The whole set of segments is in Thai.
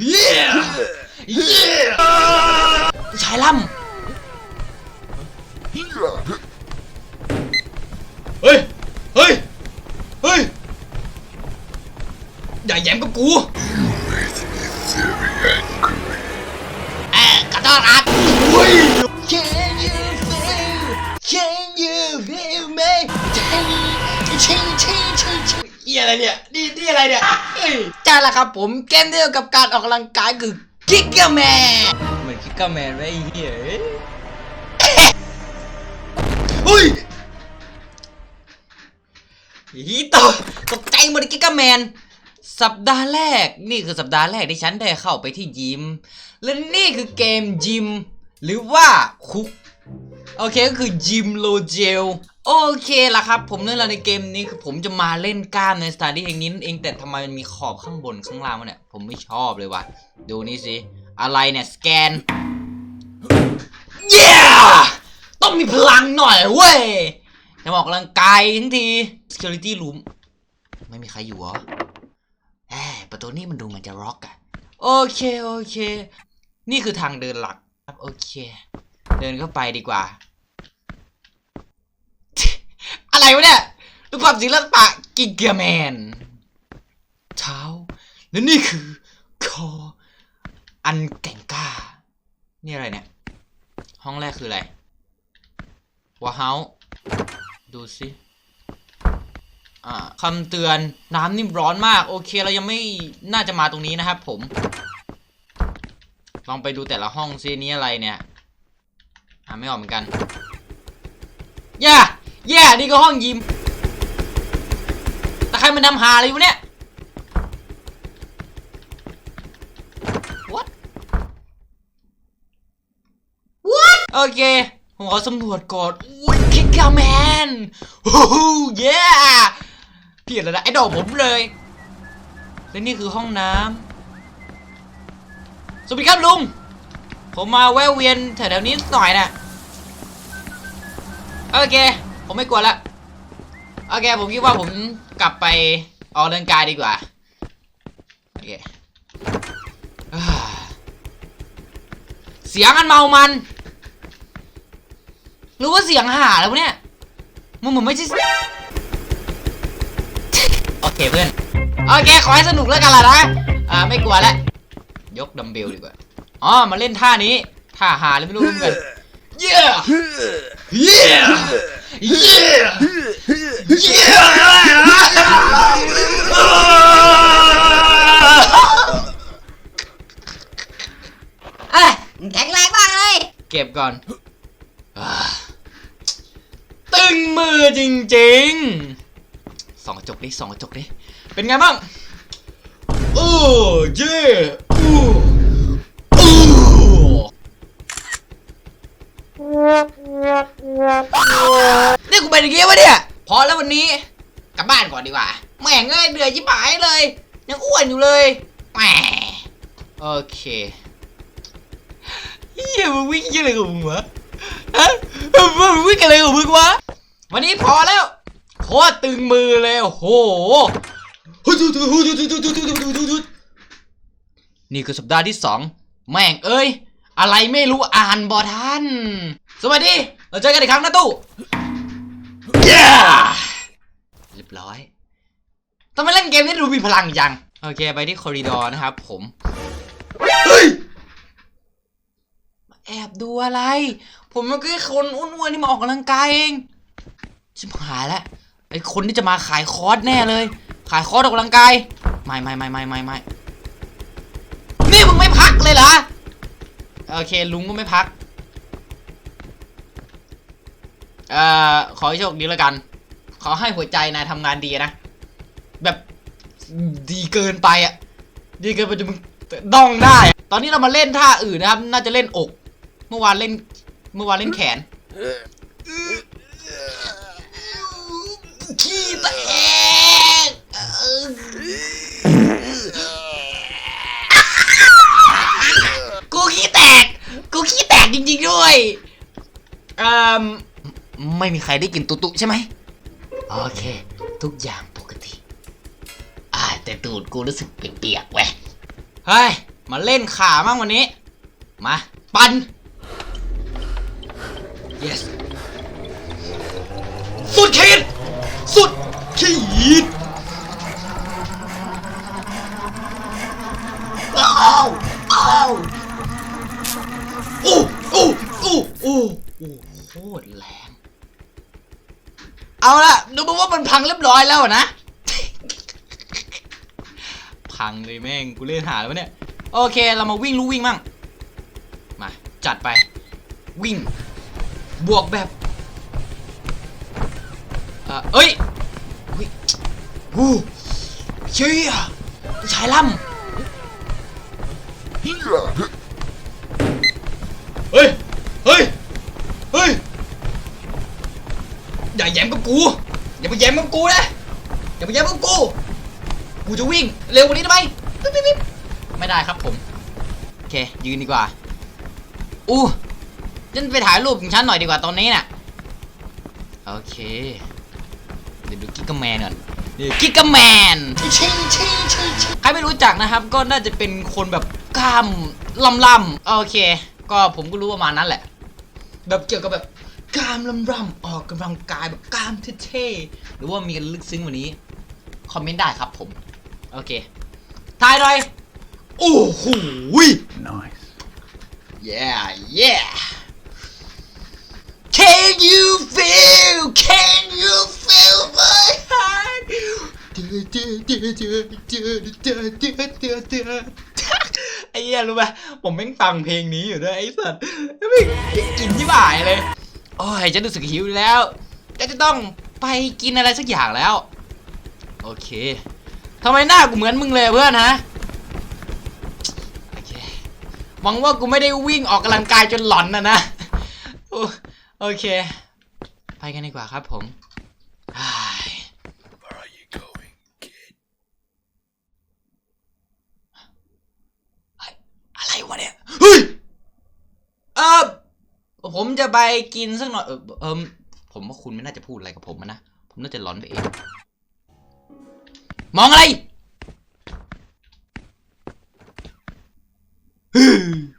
เย้เย้ผู้ชายล่ำเฮ้ย เฮ้ย เฮ้ย อย่าแย้มกับกูเอ่อขอโทษครับเฮ้ย Can you feel Can you feel me ชิง ชิงชิงชิงเหียอะไรเนี่ย นี่นี่อะไรเนี่ยเฮ้ยใช่แล้วครับผมเกมเดียวกับการออกกำลังกายคือกิกเกอร์แมนเหมือนกิกเกอร์แมนไว้ไอ้เหี้ยเฮ้ยฮีตกตกใจหมดกิกเกอร์แมน สัปดาห์แรก นี่คือสัปดาห์แรกที่ฉันได้เข้าไปที่ยิม และนี่คือเกมยิม หรือว่าคุก โอเคก็คือยิมโลเจล โอเคละครับ ผมเนื่องจากในเกมนี้คือผมจะมาเล่นกล้ามในสถานที่แห่งนี้นั่นเองแต่ทำไมมันมีขอบข้างบนข้างล่างวะเนี่ย ผมไม่ชอบเลยวะดูนี่สิ อะไรเนี่ย สแกน เย้ต้องมีพลังหน่อยเว้ยจะมาออกกำลังกายทั้งที security room ไม่มีใครอยู่เหรอแหมประตูนี่มันดูเหมันจะร็อกอะโอเค โอเค นี่คือทางเดินหลักครับโอเค เดินเข้าไปดีกว่า อะไรวะเนี่ยดูความศิลปะกิกเกแมนเท้าและนี่คือคออันแก่งกล้า นี่อะไรเนี่ย ห้องแรกคืออะไรวาเฮาดูสิอ่าคำเตือนน้ำนี่ร้อนมาก โอเคเรายังไม่น่าจะมาตรงนี้นะครับผม ลองไปดูแต่ละห้องซินี่อะไรเนี่ย อ่าไม่ออกเหมือนกัน แย่ นี่ก็ห้องยิม แต่ใครมันนำหาอะไรอยู่เนี่ย what what โอเค ผมขอสำรวจก่อนอุ้ยคิกกาแมนโอ้โหเย้เพียนแล้วนะไอ้ดอกผมเลย และนี่คือห้องน้ำสวัสดีครับลุง ผมมาแวะเวียนแถวๆนี้หน่อยนะโอเค ผมไม่กลัวละโอเคผมคิดว่าผมกลับไปออกกำลังกายดีกว่าโอเคเสียงอันเมามันหรือว่าเสียงหาแล้วเนี่ยมันเหมือนไม่ใช่โอเคเพื่อนโอเคขอให้สนุกแล้วกันล่ะนะอ่าไม่กลัวแล้วยกดัมเบลดีกว่าอ๋อมาเล่นท่านี้ท่าหาเลยไม่รู้เหมือนกัน yeah yeah เอ้ยแข็งแรงมากเลย เก็บก่อนอ่าตึงมือจริงๆสองกระจกดิสองกระจกดิเป็นไงบ้าง โอ้เย่อู้ นี่กูเป็นอย่างงี้วะเนี่ย พอแล้ววันนี้ กลับบ้านก่อนดีกว่า แม่งเอ้ยเหนื่อยชิบหายเลย ยังอ้วนอยู่เลยแหมโอเคเฮียมึงวิ่งยังไงของมึงวะฮะมึงวิ่งอะไรของมึงวะ วันนี้พอแล้วโคตรตึงมือเลยโอ้โหนี่คือสัปดาห์ที่สองแม่งเอ้ย อะไรไม่รู้อ่านบอทัน สวัสดี เราเจอกันอีกครั้งนะตู้ Yeah! เรียบร้อยทำไมเล่นเกมนี้ดูมีพลังจัง โอเค ไปที่คอริดอร์นะครับผม เฮ้ย แอบดูอะไร ผมมันก็แค่คนอ้วนๆที่มาออกกำลังกายเองชิบหายแล้วไอคนที่จะมาขายคอร์สแน่เลย ขายคอร์สออกกำลังกาย ไม่ไม่ไม่ไม่ไม่ไม่นี่มึงไม่พักเลยเหรอ โอเค ลุงก็ไม่พัก เอ่อขอให้โชคดีแล้วกัน ขอให้หัวใจนายทำงานดีนะ แบบดีเกินไปอะดีเกินไปจนมึงต้องได้ ตอนนี้เรามาเล่นท่าอื่นนะครับ น่าจะเล่นอก เมื่อวานเล่น เมื่อวานเล่นแขนขี้แตกกูขี้แตก กูขี้แตกจริงๆด้วย เอ่อ ไม่มีใครได้กินตุตุใช่ไหมโอเค ทุกอย่างปกติอ่าแต่ตูดกูรู้สึกเปียกๆแวะเฮ้ย มาเล่นขามั่งวันนี้ มา ปัน yes สุดขีดสุดขีด เอาละดูมาว่ามันพังเรียบร้อยแล้วนะ พังเลยแม่งกูเล่นหาแล้วเนี่ย โอเคเรามาวิ่งรู้วิ่งมั่ง มา จัดไป วิ่ง บวกแบบเอ่อเอ้ยอุ๊ยวู้เชี่ยชายล่ำเฮ้ย เฮ้ย อย่าแย้มกับกูอย่าไปแย้มกับกูนะอย่าไปแย้มกับกูกูจะวิ่งเร็วกว่านี้ได้ไหมปิ๊บปิ๊บไม่ได้ครับผมโอเคยืนดีกว่าอู้ฉันไปถ่ายรูปของฉันหน่อยดีกว่าตอนนี้น่ะโอเคเดี๋ยวดูกิกกแมนก่อนเดี๋ยวกิกกแมนใครไม่รู้จักนะครับ ก็น่าจะเป็นคนแบบกล้ามลำลำโอเค ก็ผมก็รู้ประมาณนั้นแหละ แบบเกี่ยวกับแบบ กล้ามลำลำๆออกกำลังกายแบบกล้ามเท่ๆหรือว่ามีกันลึกซึ้งกว่านี้ คอมเมนต์ได้ครับผม โอเคทายหน่อย โอ้โห Nice. yeah yeah Can you feel Can you feel my heart ไอ้เหี้ยรู้ป่ะผมแม่งฟังเพลงนี้อยู่ด้วยไอ้สัตว์ไม่งอินที่บ่ายเลย โอ้ยจนรู้สึกหิวแล้วจนจะต้องไปกินอะไรสักอย่างแล้ว โอเคทำไมหน้ากูเหมือนมึงเลยเพื่อนฮะโอเคหวังว่ากูไม่ได้วิ่งออกกำลังกายจนหลอนนะนะโอโอเค ไปกันดีกว่าครับผมอ้าย Where are you going, kid? อะไรวะเนี่ย เฮ้ย เออ ผมจะไปกินสักหน่อยเออเออผมว่าคุณไม่น่าจะพูดอะไรกับผมนะ ผมน่าจะหลอนไปเอง มองอะไร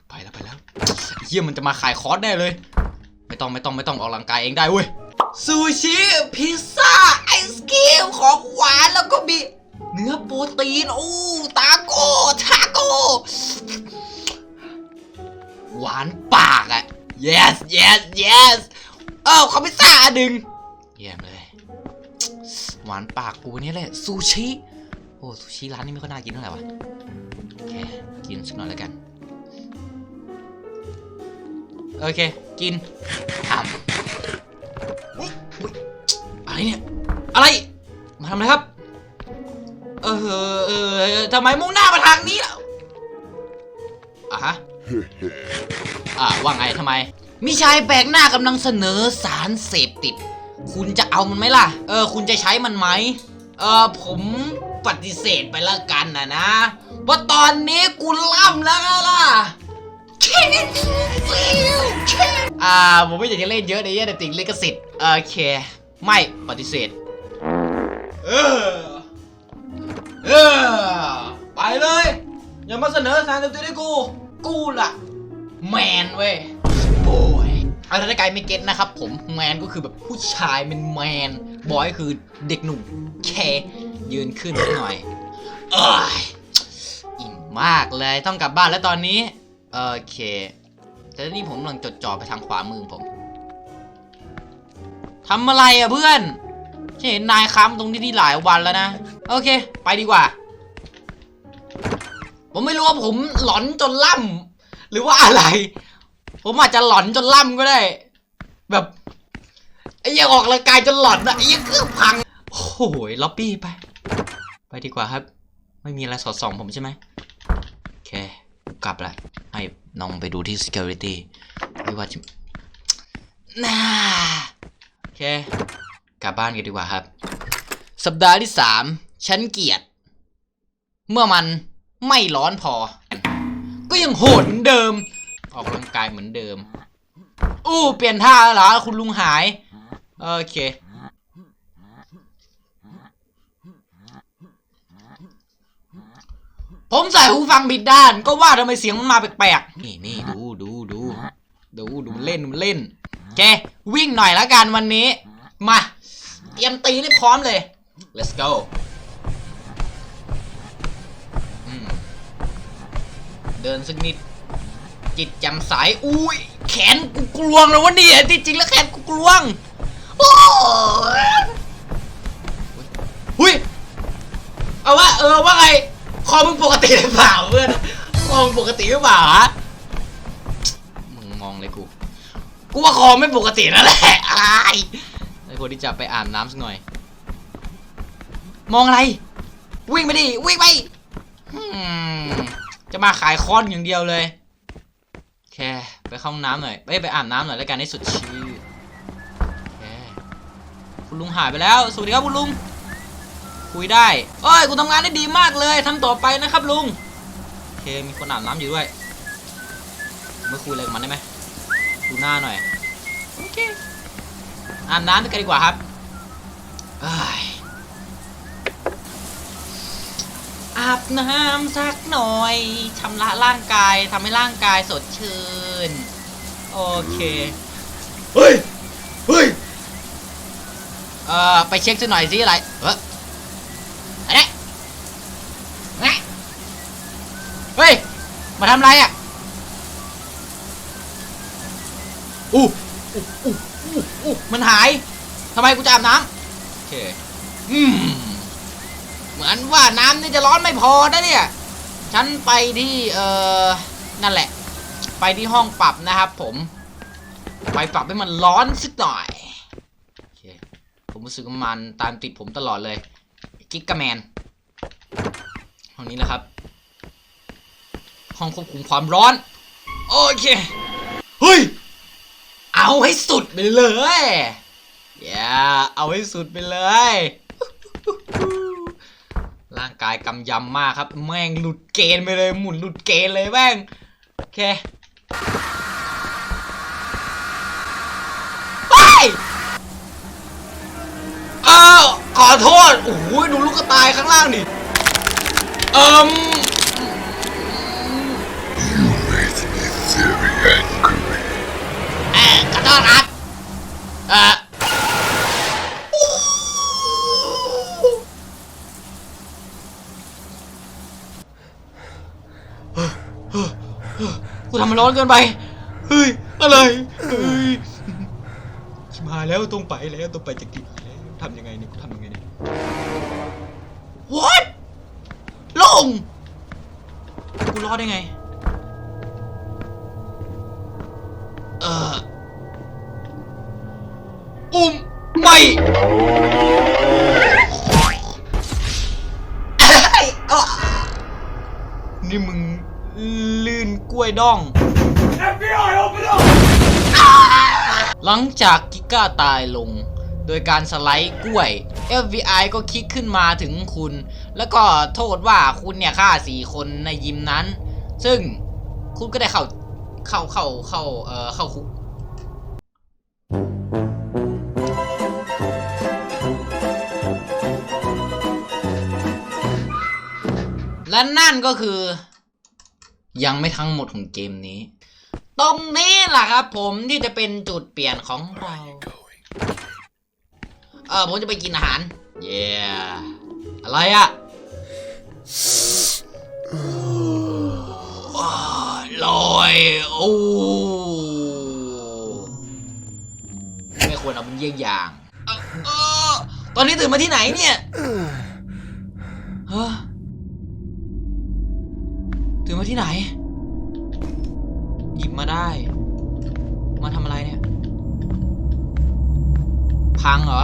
ไปแล้วไปแล้วเฮียมันจะมาขายคอร์สแน่เลย ไม่ต้องไม่ต้องไม่ต้องออกกำลังกายเองได้เว้ย ซูชิ พิซซ่า ไอศกรีม ของหวานแล้วก็มีเนื้อโปรตีนโอ้ตาโก้ ทาโก้ หวานปากอะ yes yes yes เออขอพิซซ่าอันหนึ่งเยี่ยมเลย หวานปากกูนี่แหละซูชิ โอ้ซูชิร้านนี้ไม่ค่อยน่ากินเท่าไหร่วะโอเค กินสักหน่อยแล้วกัน โอเค กินอ้ามอุ๊ยอุ๊ยอะไรเนี่ย อะไร มาทำอะไรครับ เออเออทำไมมุ่งหน้ามาทางนี้ล่ะอะฮะ อ่าว่าไงทำไม มีชายแปลกหน้ากำลังเสนอสารเสพติด คุณจะเอามันไหมล่ะ เออ คุณจะใช้มันไหม เออผมปฏิเสธไปละกันนะนะเพราะตอนนี้กูล่ำแล้วล่ะอ่าผมไม่อยากจะเล่นเยอะในเรื่องติดลิขสิทธิ์โอเค ไม่ปฏิเสธ เออ เออ ไปเลย อย่ามาเสนอสารเสพติดให้กู กูล่ะ แมนเว้ยโอยเอาถ้าใครไม่เก็ตนะครับผมแมนก็คือแบบผู้ชายเป็นแมนบอยคือเด็กหนุ่มแค่ยืนขึ้นหน่อยเอ้ยอิ่มมากเลยต้องกลับบ้านแล้วตอนนี้โอเค แต่นี่ผมกำลังจดจ่อไปทางขวามือผมทำอะไรอะเพื่อนฉันเห็นนายค้ำตรงนี้ที่หลายวันแล้วนะ โอเค ไปดีกว่า ผมไม่รู้ว่าผมหลอนจนล่ำ หรือว่าอะไร ผมอาจจะหลอนจนล่ำก็ได้ แบบไอ้ยังออกกำลังกายจนหลอนอะไอ้ยังเครื่องพัง โอ้โหล็อบบี้ไป ไปดีกว่าครับ ไม่มีอะไรสอดส่องผมใช่ไหมโอเค กลับละให้น้องไปดูที่ security ไม่ว่าจะน่าโอเค กลับบ้านกันดีกว่าครับ สัปดาห์ที่สามฉันเกลียด เมื่อมันไม่ร้อนพอ ยังโหดเหมือนเดิม ออกกำลังกายเหมือนเดิม อู้เปลี่ยนท่าแล้วเหรอคุณลุงหาย โอเค ผมใส่หูฟังผิดด้าน ก็ว่าทำไมเสียงมันมาแปลกๆ นี่นี่ดูดูดูดูดูเล่นเล่นแกวิ่งหน่อยละกันวันนี้ มา เตรียมตีได้พร้อมเลย let's go เดินสักนิด จิตแจำใสอุ้ยแขนกูกลวงเลยวะเนี่ยที่จริงแล้วแขนกูกลวงโอ้ยหุยเอาว่าเออว่าไงคอมึงปกติหรือเปล่าเพื่อนคอมึงปกติหรือเปล่าฮะมึงมองเลยกูกูว่าคอไม่ปกตินั่นแหละอายไอ้คนที่จะไปอาบน้ำสักหน่อย มองอะไร วิ่งไปดิวิ่งไปอืม จะมาขายคอนอย่างเดียวเลยแค่ไปเข้าห้องน้ำหน่อยไปไปอาบน้ำหน่อยแล้วกันให้สดชื่นแค่คุณลุงหายไปแล้ว สวัสดีครับคุณลุง คุยได้เอ้ยกูทำงานได้ดีมากเลยทำต่อไปนะครับลุงโอเคมีคนอาบน้ำอยู่ด้วยไม่คุยอะไรกับมันได้ไหมดูหน้าหน่อยโอเคอาบน้ำกันดีกว่าครับ อ้ยอาบน้ำสักหน่อยชำระร่างกายทำให้ร่างกายสดชื่น โอเค เฮ้ย เฮ้ย เอ่อ ไปเช็คซะหน่อยสิอะไรเอออะไรไงเฮ้ย มาทำอะไรอะอู้อู้อู้อู้อู้มันหายทำไมกูจะอาบน้ำโอเค อืม เหมือนว่าน้ำนี่จะร้อนไม่พอนะเนี่ย ฉันไปที่เอ่อนั่นแหละ ไปที่ห้องปรับนะครับผม ไปปรับให้มันร้อนสักหน่อยโอเคผมรู้สึกมันตามติดผมตลอดเลยกิกกะแมนห้องนี้แหละครับ ห้องควบคุมความร้อน โอเค เฮ้ย เอาให้สุดไปเลยอย่าเอาให้สุดไปเลย กายกำยำมากครับ แม่งหลุดเกณฑ์ไปเลยหมุนหลุดเกณฑ์เลยแม่งโอเคไปเออขอโทษโอ้โหดูลูกกระตายข้างล่างดิเอิม Very angry. เออขอโทษครับ เออกูทำ มันร้อนเกินไป เฮ้ย อะไร เฮ้ยชิบหายแล้วต้องไปแล้วต้องไปจากที่นี่แล้วทำยังไงเนี่ยกูทำยังไงเนี่ย What ลง กูรอดได้ไง เอออุ้มไม่นี่มึงลื่นกล้วยดอง หลังจากกิก้าตายลง โดยการสไลด์กล้วย FBI ก็คิกขึ้นมาถึงคุณ แล้วก็โทษว่าคุณเนี่ยฆ่าสี่คนในยิมนั้น ซึ่งคุณก็ได้เข้าเข้าเข้าเข้าเอ่อเข้าคุกและนั่นก็คือ ยังไม่ทั้งหมดของเกมนี้ ตรงนี้แหละครับผมที่จะเป็นจุดเปลี่ยนของเรา เออผมจะไปกินอาหาร เย้อะไรอะลอยโอ้ไม่ควรเอาเป็นเยี่ยงอย่างออตอนนี้ตื่นมาที่ไหนเนี่ยฮะตื่นมาที่ไหน มาได้ มาทำอะไรเนี่ย พังเหรอ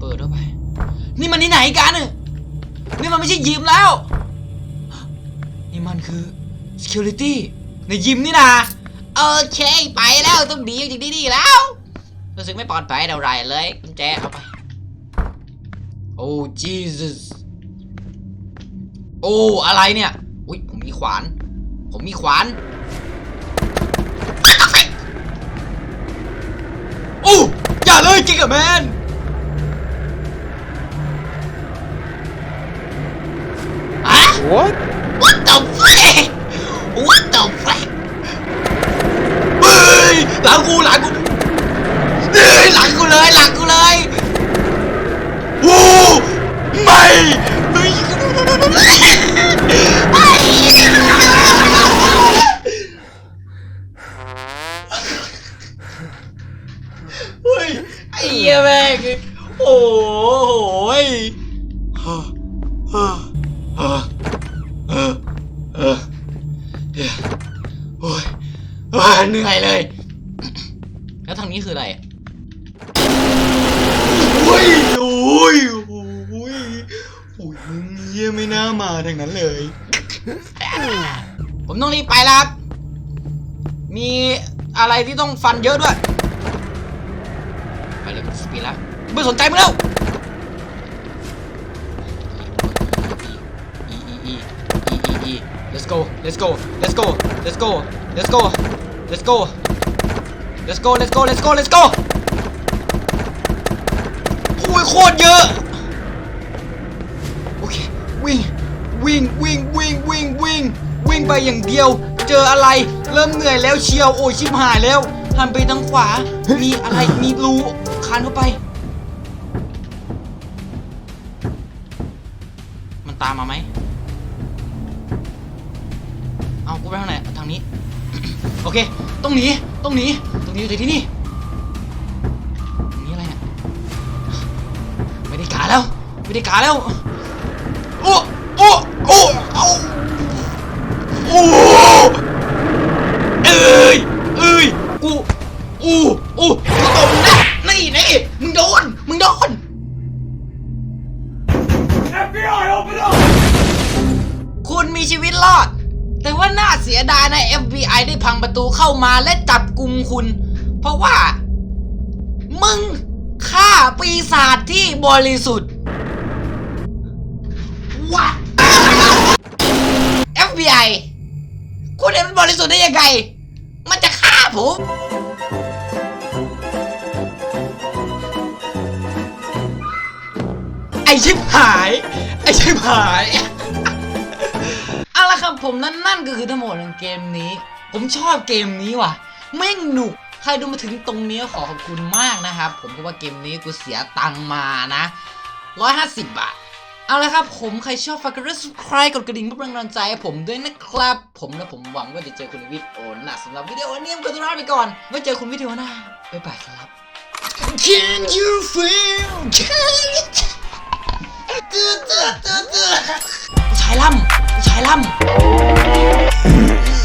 เปิดเข้าไป นี่มันที่ไหนกันน่ะนี่มันไม่ใช่ยิมแล้ว นี่มันคือ security ในยิมนี่นะโอเคไปแล้วต้องดีจริงดีแล้วรู้สึกไม่ปลอดภัยเท่าไรเลยกุญแจเอาไปโอ้ Jesus โอ้อะไรเนี่ย อุ้ยผมมีขวาน ผมมีขวาน เลยจิกกับแมนอะ What What the fuck What the fuck เฮ้ยหลังกูหลังกูเฮ้ยหลังกูเลยหลังกูเลยวู้ไม่เฮ้ย เหี้ยแม่งโอ้โหโอ้ยเหนื่อยเลย แล้วทางนี้คืออะไรโอ้ยโอ้ยโอ้ยโอ้ยเงเยี่ยไม่น่ามาทางนั้นเลย ผมต้องรีบไปแล้วมีอะไรที่ต้องฟันเยอะด้วย สปีดแล้วไม่สนใจมึงแล้ว E E E E E E Let's go Let's go Let's go Let's go Let's go Let's go Let's go Let's go Let's go Let's go โอ้ยโคตรเยอะโอเควิ่งวิ่งวิ่งวิ่งวิ่งวิ่งวิ่งไปอย่างเดียวเจออะไรเริ่มเหนื่อยแล้วเชียวโอ้ยชิบหายแล้วหันไปทางขวา มีอะไรมีรู คานเข้าไป มันตามมาไหม เอากูไปทางไหน ทางนี้ โอเค ต้องหนี ต้องหนี ต้องหนีจากที่นี่ตรงนี้อะไรเนี่ย ไม่ได้กาแล้ว ไม่ได้กาแล้ว โอ้ โอ้ โอ้เอาโอ้เอ้ยเอ้ย กู อู้ ว่าน่าเสียดายนะ FBI ได้พังประตูเข้ามาและจับกลุ่มคุณ เพราะว่า มึงฆ่าปีศาจที่บริสุทธิ์ว้า FBI คุณเห็นมันบริสุทธิ์ได้ยังไง มันจะฆ่าผมไอชิบหาย ไอชิบหาย ละครับผมนั่นนั่นก็คือทั้งหมดของเกมนี้ ผมชอบเกมนี้ว่ะแม่งหนุกใครดูมาถึงตรงนี้ขอขอบคุณมากนะครับ ผมเพราะว่าเกมนี้กูเสียตังมานะ 150 บาท เอาละครับผมใครชอบฝากกด subscribe กดกระดิ่งเพื่อเป็นกำลังใจให้ผมด้วยนะครับ ผมและผมหวังว่าจะเจอคุณวิดีโอหน้าสำหรับวิดีโอนี้ผมขอตัวลาไปก่อนไว้เจอคุณวิดีโอหน้าบ๊ายบายครับ Can you feel Can you ผู้ชายล่ำผู้ชายล่ำ